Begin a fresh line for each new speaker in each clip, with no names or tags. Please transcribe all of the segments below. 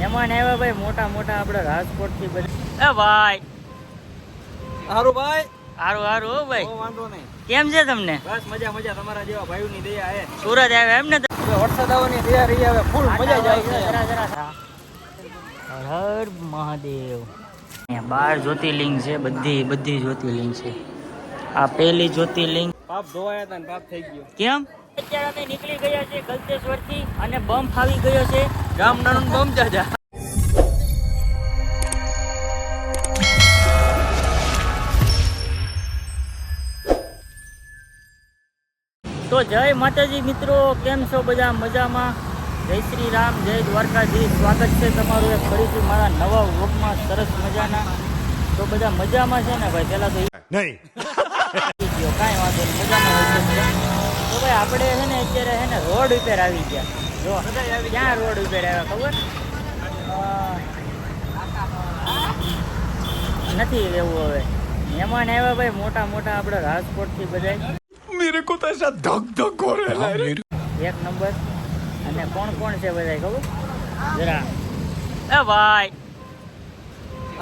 મહેમાન આવ્યા ભાઈ મોટા મોટા આપણે રાજકોટથી બધા. એ ભાઈ.
હારું ભાઈ.
હારું હારું હો ભાઈ.
વાંધો નહીં.
કેમ છે તમને?
બસ મજા મજા. તમારા જેવા ભાઈઓની દયા હે.
સુરત આવ્યા એમ ને
વરસાદ આવવાની દયા રહી આવે ફૂલ મજા જાય
જરા જરા હર હર મહાદેવ. બાર જ્યોતિર્લિંગ છે બધી બધી જ્યોતિર્લિંગ છે. આ પહેલી જ્યોતિર્લિંગ
પાપ ધોવાયા હતા ને પાપ થઈ ગયો.
કેમ? અત્યારે અમે નીકળી ગયા છે ગલતેશ્વરથી અને બમ ફાવી ગયો છે.
ગામ નાનું બમ જાજા
તો જય માતાજી મિત્રો કેમ છો બધા મજામાં? જય શ્રી રામ જય દ્વારકાજી સ્વાગત છે તમારું એક ફરીથી મારા નવા વોકમાં સરસ મજાના. તો બધા મજામાં છે ને ભાઈ? પેલા તો
નહીં.
કાંઈ વાંધો મજામાં તો ભાઈ આપણે છે ને અત્યારે છે ને રોડ ઉપર આવી ગયા. જો ક્યાં રોડ ઉભે રહ્યા ખબર? નથી લેવું હવે. મહેમાન એવા ભાઈ મોટા મોટા આપડે રાજકોટથી બધા
મેરે કો તો ધક ધક હો રહા
એક નંબર. અને કોણ કોણ છે બધા ખબર? જરા. એ ભાઈ.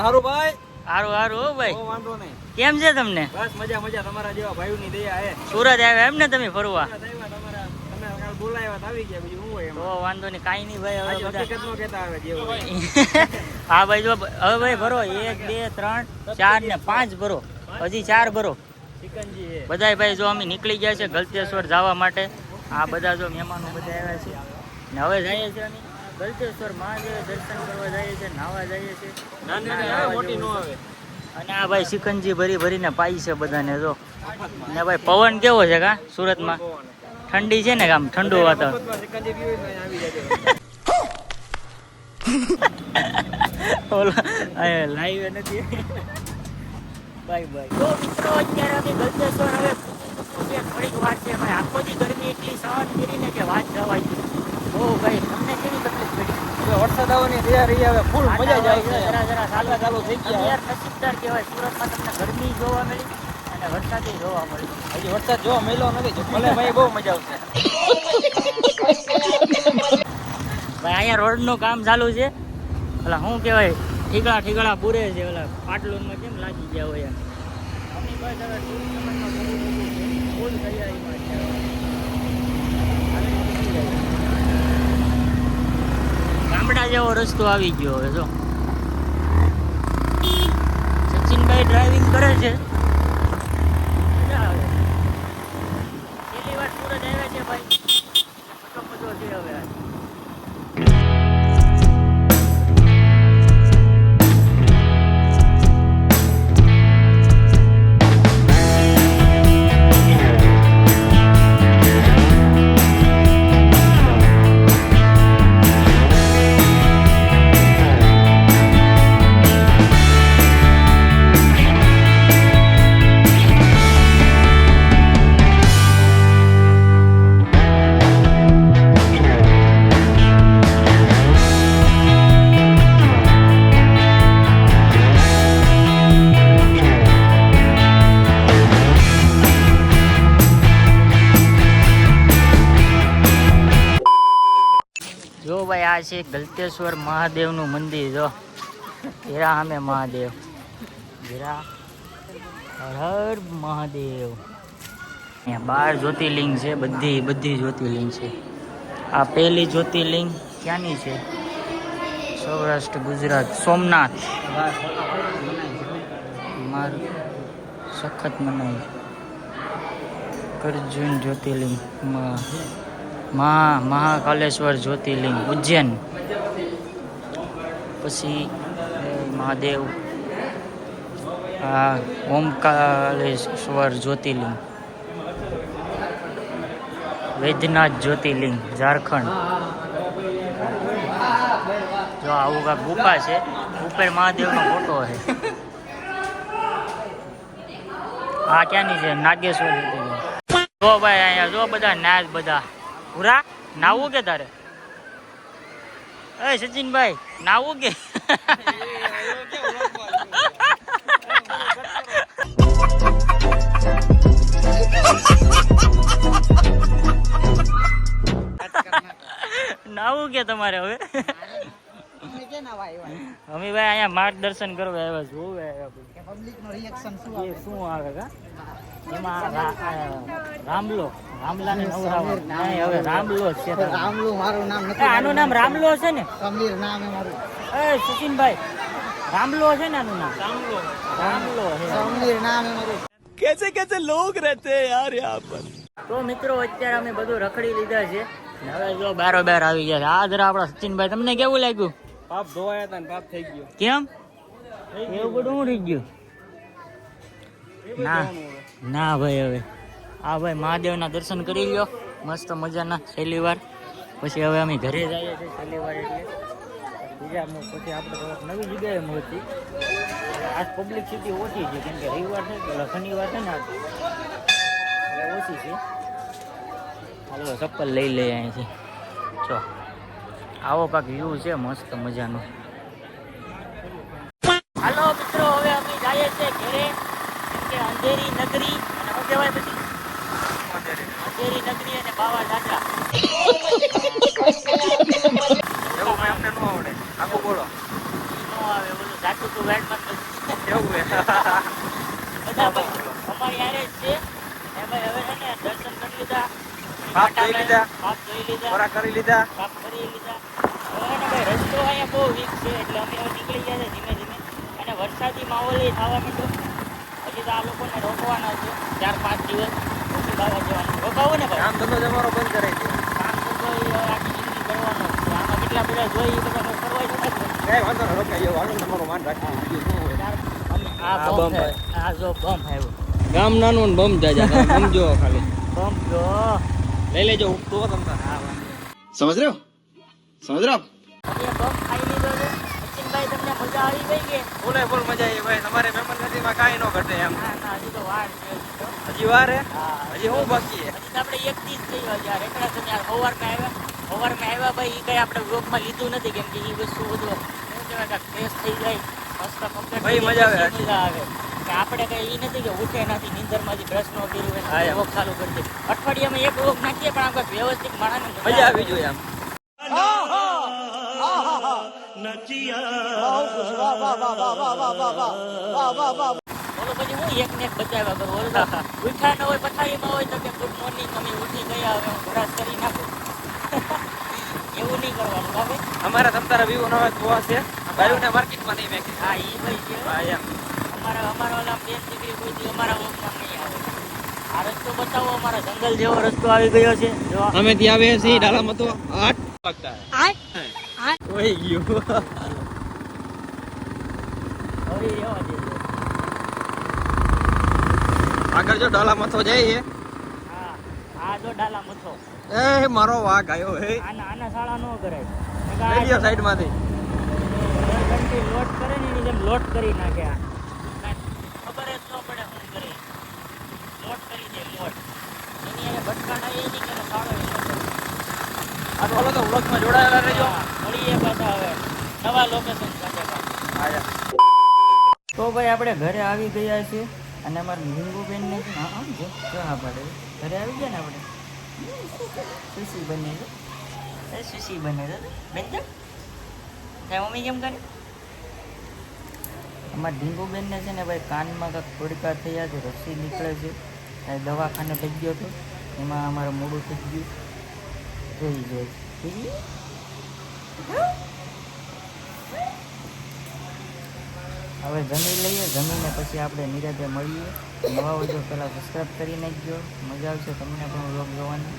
હારું ભાઈ.
હારું હારું હો ભાઈ.
વાંધો નહીં.
કેમ છે તમને?
બસ મજા મજા. તમારા જેવા ભાઈઓની દયા હે.
સુરત આવ્યા એમ ને તમે ફરવા?
બોલાવ્યા આવી ગયા બીજું હોય એમાં?
વાંધો નહીં કાંઈ નહીં ભાઈ હવે બધા
હકીકત કહેતા આવે
હા ભાઈ જો હવે ભાઈ ભરો એક બે ત્રણ ચાર ને પાંચ ભરો. હજી ચાર ભરો. બધાય ભાઈ જો અમે નીકળી ગયા છે ગલતેશ્વર જવા માટે. આ બધા જો મહેમાનો બધા આવ્યા છે. ને હવે જઈએ છીએ અમે ગલતેશ્વર મહાદેવ દર્શન કરવા જઈએ છીએ નાવા જઈએ છીએ.
નાની નાની મોટી નો આવે.
અને આ ભાઈ સિકંજી ભરી ભરીને પાઈ છે બધાને જો. ને ભાઈ પવન કેવો છે કા સુરતમાં? ઠંડી છે ને આમ ઠંડુ વાતાવરણ. લાઈવ નથી. બાય બાય તો મિત્રો અત્યારે અમે ગલતેશ્વર હવે થોડીક વાત છે. ભાઈ આખોથી ગરમી એટલી સહન કરીને કે વાત જવાય બહુ ભાઈ તમને કેવી તકલીફ પડી?
હવે વરસાદ આવવાની તૈયારી હવે ફૂલ મજા જાય
જરા જરા
ચાલવા ચાલુ થઈ ગયા.
યાર નસીબદાર કહેવાય સુરતમાં તમને ગરમી જોવા મળી. અને વરસાદી જોવા મળી
હજી વરસાદ જોવા મળ્યો નથી ભલે ભાઈ બહુ મજા આવશે.
ભાઈ અહીંયા રોડનું કામ ચાલુ છે. ઓલા શું કહેવાય? ઠીકડા ઠીકડા પૂરે છે. ઓલા પાટલુનમાં કેમ લાગી ગયા હોય અમે બસ હવે. ફૂલ તૈયારીમાં. ગામડા જેવો રસ્તો આવી ગયો હવે જો. સચિનભાઈ ડ્રાઇવિંગ કરે છે. છે, ગલતેશ્વર મહાદેવનું મંદિર, જો. હીરા અમે મહાદેવ. હીરા હર હર મહાદેવ. અહીંયા બાર જ્યોતિર્લિંગ છે, બધી બધી જ્યોતિર્લિંગ છે. આ પહેલી જ્યોતિર્લિંગ ક્યાંની છે? સૌરાષ્ટ્ર, ગુજરાત. સોમનાથ. મારું સખત મનાય કરજુન જ્યોતિર્લિંગ મહા મહાકાલેશ્વર જ્યોતિર્લિંગ, ઉજ્જૈન. પછી મહાદેવ, આ ઓમકાલેશ્વર જ્યોતિર્લિંગ, વૈદ્યનાથ જ્યોતિર્લિંગ, ઝારખંડ. જો આવું કાંક ગુફા છે, ઉપર મહાદેવનો ફોટો છે. આ ક્યાંની છે? નાગેશ્વર જો ભાઈ, અહીંયા જો બધા નાગ બધા. પૂરા નાવું કે તારે? એ સચિનભાઈ નાવું કે? નાવું કે તમારે હવે? અમે ભાઈ અહીંયા માર્ગદર્શન કરવા આવ્યા જોવે
પબ્લિક નો રિએક્શન શું
આવે? શું આવે કા? એમાં રામલો. રામલાને રામલો છે આનું નામ રામલો છે ને?
સમીર નામ મારું.
એ સચિનભાઈ રામલો છે ને આનું નામ? રામલો. રામલો
સમીર નામ મારું.
કેસે કેસે લોગ રહેતે હૈ યાર
તો મિત્રો અત્યારે અમે બધું રખડી લીધા છે. હવે જો બારો બાર આવી ગયા છે. આ જરા આપણા સચિનભાઈ તમને કેવું લાગ્યું?
પાપ ધોવાયા હતા ને પાપ થઈ ગયો.
કેમ? એવું બધું હું થઈ ગયું ના ના ભાઈ હવે. આ ભાઈ મહાદેવના દર્શન કરી લ્યો. મસ્ત મજાના છેલ્લી વાર. પછી હવે અમે ઘરે જઈએ છીએ છેલ્લી વાર એટલે. બીજા પછી આપણે થોડાક નવી જગ્યાએ મળતી આજ પબ્લિક સિટી ઓછી છે કેમ કે રવિવાર છે એટલે શનિવાર છે ને આજ. ઓછી છે. હાલો ચપ્પલ લઈ લઈએ અહીંથી. ચો આવો કાંક વ્યૂ છે મસ્ત મજાનો. હાલો મિત્રો હવે અમે જઈએ છીએ ઘરે કે અંધેરી નગરી અને શું કહેવાય પછી? અંધેરી નગરી અને બાવા દાદા
એવું મેં અમને ન આવડે. આખું બોલો.
નો આવે ઓલું જાતું તું નથી.
એવું હે
બધા ભાઈ અમારી જ છે. એ ભાઈ હવે છે ને દર્શન કરી લીધા.
પાપ કરી લીધા.
પાપ કરી લીધા.
ખોરાક કરી લીધા.
પાપ કરી લીધા. ભાઈ રસ્તો અહીંયા બહુ વીક છે એટલે અમે હવે નીકળી ગયા છે ધીમે ધીમે. અને વરસાદી માહોલ એ થવા માંડ્યો. હજી તો આ લોકોને રોકવાના છે ચાર પાંચ દિવસ. પછી બાવા જવાનું. રોકાવો ને ભાઈ.
કામ ધંધો તમારો બંધ કરે છે
કામ ધંધો આખી જિંદગી કરવાનો છે. આમાં કેટલા બધા જોઈ એ બધા કરવા જ નથી.
કઈ વાંધો ન રોકાઈ જાવ હાલો તમારું માન રાખી બીજું શું હોય?
આ બમ આ જો બમ આવ્યો.
ગામ નાનું બમ જાજા. સમજો ખાલી.
બમ જો.
લઈ લેજો તો તમને
હા સમજ રહ્યો? સમજ રહ્યો ભાઈ તમને મજા આવી ગઈ કે?
બોલે મજા આવી તમારે મહેમાન નદી માં કાંઈ ઘટે એમ.
હજી તો વાર હજી
વાર હે? હજી હું? બાકી
એક દિવસ થયો યાર એકલા તમે યાર ઓવર આવ્યા. ઓવર આવ્યા ભાઈ કઈ આપણે વ્લોગમાં લીધું નથી કેમ એ વસ્તુ બધું કહેવાય ટેસ્ટ થઈ જાય.
ભાઈ મજા આવે
મજા આવે. કે આપણે કઈ એ નથી કે ઉઠે નથી નીંદરમાંથી બ્રશ નો કર્યું હોય. ચાલુ કરી દે અઠવાડિયામાં એક વ્લોગ નાખીએ પણ આપણે વ્યવસ્થિત માણસને
મજા આવી જોઈએ આમ
ઓલો પછી હું એક ને એક બચાવ્યા કરું ઓલો તો ન હોય પથારીમાં હોય તો કે ગુડ મોર્નિંગ અમે ઉઠી ગયા હવે હું બ્રશ કરી નાખું એવું નહીં કરવાનું બાબે
અમારા તમતારા વ્યૂ નવા જોવા છે ભાઈઓને માર્કેટમાં નહીં મેં
હા એ ભાઈ છે
હા એમ
અમારા અમારા ઓલા બેન દીકરી કોઈ દી અમારા વખતમાં નહીં આવે. આ રસ્તો બતાવો અમારા જંગલ જેવો રસ્તો આવી ગયો છે. જો
અમે ત્યાં આવે છીએ ડાલામાં તો આઠ વાગતા ઓય ગયો.
હવે દેજો.
આગળ જો ડાલા મથો જઈએ
હા. આ જો ડાલા મથો.
એ મારો વાઘ આવ્યો હે.
આના આના શાળા નો કરાય.
રેડિયો સાઈડમાંથી
ઘંટી લોટ કરે ને એની જેમ લોટ કરી નાખે આ. ખબર જ ન પડે શું કરે લોટ કરી દે લોટ એની એને ભટકાડા એ નહીં કે એનો એ
આ તો વ્લોગમાં જોડાયેલા રહેજો.
મળીએ પાછા હવે. નવા લોકેશન સાથે. તો ભાઈ આપણે ઘરે આવી ગયા છે અને અમારા મીંગુ ને હા, આમ જો હા પાડે ઘરે આવી ગયા ને આપણે? સુશી બને છે. સુશી બને છે. બેન કેમ મમ્મી કેમ કરે? અમારા ઢીંગુબેનને છે ને ભાઈ કાનમાં કાંઈક થોડીકા થયા છે, રસી નીકળે છે. કાંઈ દવાખાને થઈ ગયો હતો એમાં અમારે મોડું થઈ ગયું. જોઈ જોઈ હવે જમી લઈએ. જમીને પછી આપણે નિરાતે મળીએ. નવા હોય પહેલાં સબસ્ક્રાઈબ કરી નાખજો. મજા આવશે તમને પણ વ્લોગ જોવાની.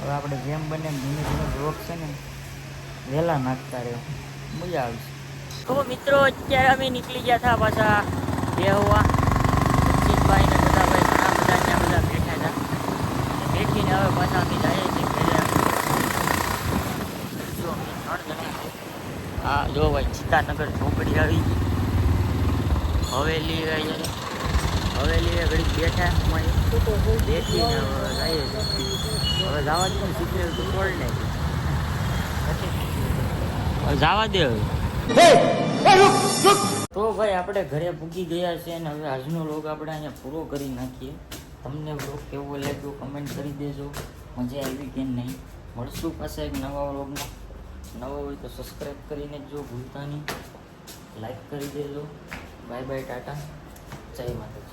હવે આપણે જેમ બને એમ ધીમે ધીમે વ્લોગ છે ને, વહેલા નાખતા રહ્યો મજા આવશે. તો મિત્રો, અત્યારે અમે નીકળી ગયા હતા પાછા બેહવા. જીતભાઈ ને બધા ભાઈ ઘણા બધા ત્યાં બધા બેઠા હતા બેઠીને હવે પાછા અમે જઈએ છીએ ઘરે. જો હા, જો ભાઈ, સીતાનગર ઝોપડી આવી ગઈ. હવેલી આવી હવેલી ઘડીક બેઠા અમારી બેઠીને હવે જઈએ. હવે જવા દે સિગ્નલ તો નહીં હવે જવા દે હવે. તો ભાઈ આપણે ઘરે પૂગી ગયા છે અને હવે આજનો લોગ આપણે અહીંયા પૂરો કરી નાખીએ. તમને વ્લોગ કેવો લાગ્યો કમેન્ટ કરી દેજો. મજા આવી કે નહીં? મળશું પાસે એક નવા વ્લોગમાં નવા હોય તો સબસ્ક્રાઈબ કરીને જો ભૂલતા નહીં. લાઈક કરી દેજો. બાય બાય ટાટા. જય માતાજી.